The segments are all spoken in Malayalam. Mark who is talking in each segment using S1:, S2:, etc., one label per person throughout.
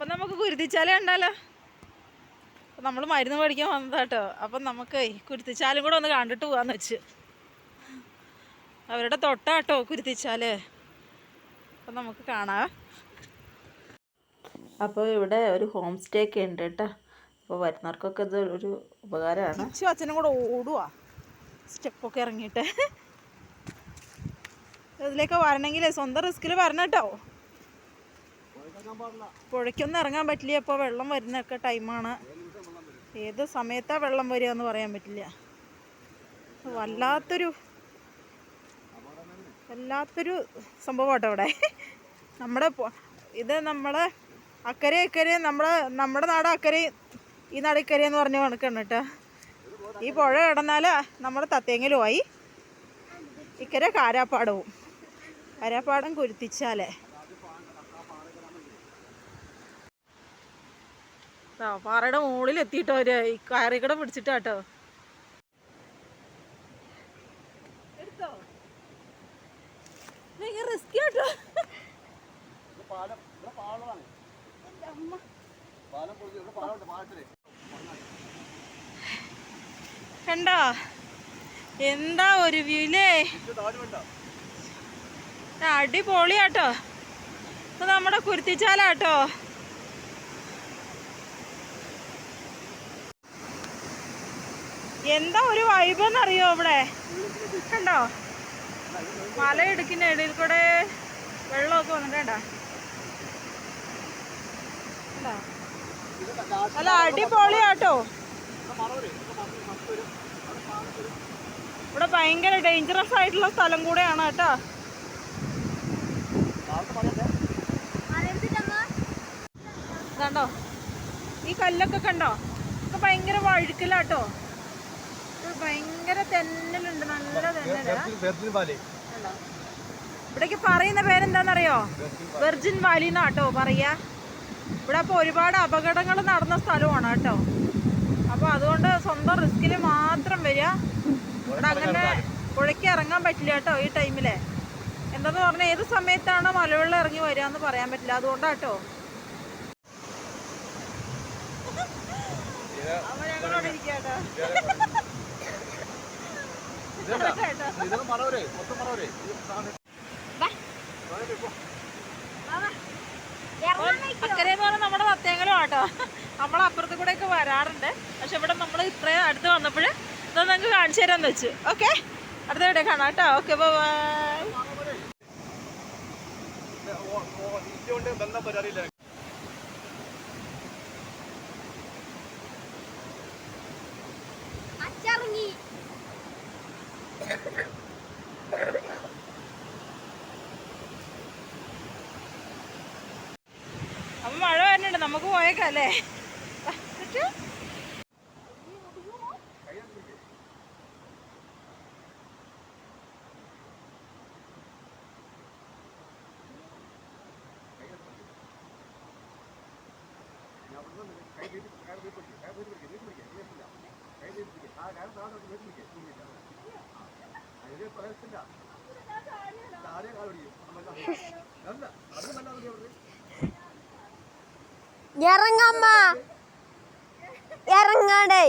S1: അപ്പം നമുക്ക് കുരുത്തിച്ചാല ഉണ്ടല്ലോ നമ്മൾ മരുന്ന് മേടിക്കാൻ വന്നതാട്ടോ. അപ്പം നമുക്ക് കുരുത്തിച്ചാലും കൂടെ ഒന്ന് കണ്ടിട്ട് പോകാന്ന് വെച്ച്. അവരുടെ തൊട്ടാട്ടോ കുരുത്തിച്ചാൽ. അപ്പം നമുക്ക് കാണാം. അപ്പോൾ ഇവിടെ ഒരു ഹോം സ്റ്റേ ഒക്കെ ഉണ്ട് കേട്ടോ. അപ്പോൾ വരുന്നവർക്കൊക്കെ ഇത് ഒരു ഉപകാരമാണ്. അച്ഛനും കൂടെ ഓടുവാ. സ്റ്റെപ്പൊക്കെ ഇറങ്ങിയിട്ട്. ഇതിലേക്ക് വരണമെങ്കിൽ സ്വന്തം റിസ്കിൽ വരണം കേട്ടോ. പുഴയ്ക്കൊന്നും ഇറങ്ങാൻ പറ്റില്ല. ഇപ്പോൾ വെള്ളം വരുന്നൊക്കെ ടൈമാണ്. ഏത് സമയത്താ വെള്ളം വരിക എന്ന് പറയാൻ പറ്റില്ല. വല്ലാത്തൊരു വല്ലാത്തൊരു സംഭവം കേട്ടോ ഇവിടെ നമ്മുടെ ഇത് നമ്മളെ അക്കരെ ഇക്കരെ നമ്മളെ നമ്മുടെ നാട് അക്കരെ ഈ നാട് ഇക്കരെ എന്ന് പറഞ്ഞ കണക്കാണ് കേട്ടോ. ഈ പുഴ കിടന്നാൽ നമ്മുടെ തത്തേങ്ങലുമായി ഇക്കരെ കാരാപ്പാടവും. കാരാപ്പാടം കുരുത്തിച്ചാലേ. പാറയുടെ മുകളിൽ എത്തിയിട്ടോ അവർ ഈ കയറിക്കട പിടിച്ചിട്ടാട്ടോ എടുത്തോ? കേട്ടോ. കണ്ടോ? എന്താ ഒരു വ്യൂലേ അടിപൊളിയാട്ടോ. ഇപ്പൊ നമ്മുടെ കുരുത്തിച്ചാലാട്ടോ. എന്താ ഒരു വൈബ് എന്നറിയോ ഇവിടെ? കണ്ടോ? മലയിടുക്കിന്റെ ഇടയിൽ കൂടെ വെള്ളമൊക്കെ വന്നിട്ടുണ്ടോ? അല്ല അടിപൊളിയാട്ടോ. ഇവിടെ ഭയങ്കര ഡേഞ്ചറസ് ആയിട്ടുള്ള സ്ഥലം കൂടെയാണ് കേട്ടോ. കണ്ടോ? ഈ കല്ലൊക്കെ കണ്ടോ? ഒക്കെ ഭയങ്കര വഴുക്കലാട്ടോ. ഭയങ്കര തെന്നലുണ്ട് നല്ല തെന്നല. ഇവിടേക്ക് പറയുന്ന പേരെന്താണെന്നറിയോ വെർജിൻ വാലി എന്നാട്ടോ പറയാ. ഇവിടെ അപ്പോൾ ഒരുപാട് അപകടങ്ങൾ നടന്ന സ്ഥലമാണ് കേട്ടോ. അപ്പോൾ അതുകൊണ്ട് സ്വന്തം റിസ്കിൽ മാത്രം വരിക. ഇവിടെ അങ്ങനെ പുഴയ്ക്ക് ഇറങ്ങാൻ പറ്റില്ല കേട്ടോ ഈ ടൈമിൽ. എന്താന്ന് പറഞ്ഞാൽ ഏത് സമയത്താണ് മലവെള്ളം ഇറങ്ങി വരിക എന്ന് പറയാൻ പറ്റില്ല. അതുകൊണ്ടാട്ടോ ഇരിക്കാട്ടോ അക്കരെ എന്ന് പറഞ്ഞാൽ നമ്മുടെ സത്യങ്ങളും ആട്ടോ. നമ്മളെ അപ്പുറത്ത് കൂടെ ഒക്കെ വരാറുണ്ട്. പക്ഷെ ഇവിടെ നമ്മൾ ഇത്രയും അടുത്ത് വന്നപ്പോൾ ഇതൊന്ന് നിങ്ങൾക്ക് കാണിച്ചു തരാന്ന് വെച്ചു. ഓക്കെ? അടുത്ത ഇവിടെ കാണാം കേട്ടോ. ഓക്കെ ബൈ വരുന്നുണ്ട് നമുക്ക് പോയേക്കാം അല്ലേ ചുറ്റു.
S2: ഇറങ്ങമ്മ. ഇറങ്ങാടേ.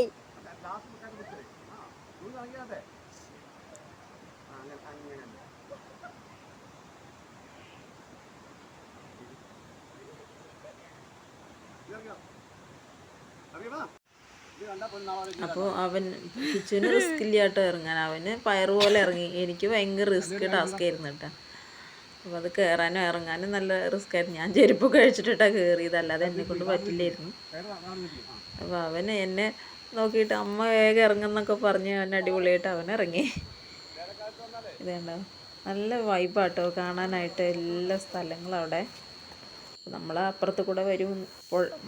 S1: അപ്പോൾ അവൻ കിച്ചുവിന് റിസ്ക് ഇല്ല കേട്ടോ ഇറങ്ങാൻ. അവന് പയറുപോലെ ഇറങ്ങി. എനിക്ക് ഭയങ്കര റിസ്ക് ടാസ്ക് ആയിരുന്നു കേട്ടോ. അപ്പോൾ അത് കയറാനും ഇറങ്ങാനും നല്ല റിസ്ക് ആയിരുന്നു. ഞാൻ ചെരുപ്പ് കഴിച്ചിട്ടിട്ടാണ് കയറിയത് അല്ലാതെ എന്നെ കൊണ്ട് പറ്റില്ലായിരുന്നു. അപ്പോൾ അവൻ എന്നെ നോക്കിയിട്ട് അമ്മ വേഗം ഇറങ്ങുന്നൊക്കെ പറഞ്ഞ് അവൻ അടിപൊളിയായിട്ട് അവൻ ഇറങ്ങി. ഇതുണ്ടോ നല്ല വൈബാട്ടോ കാണാനായിട്ട് എല്ലാ സ്ഥലങ്ങളും അവിടെ. നമ്മൾ അപ്പുറത്ത് കൂടെ വരും.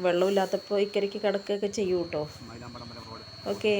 S1: വെള്ളമില്ലാത്തപ്പോൾ ഇക്കരയ്ക്ക് കിടക്കുകയൊക്കെ ചെയ്യും കേട്ടോ ഓക്കെ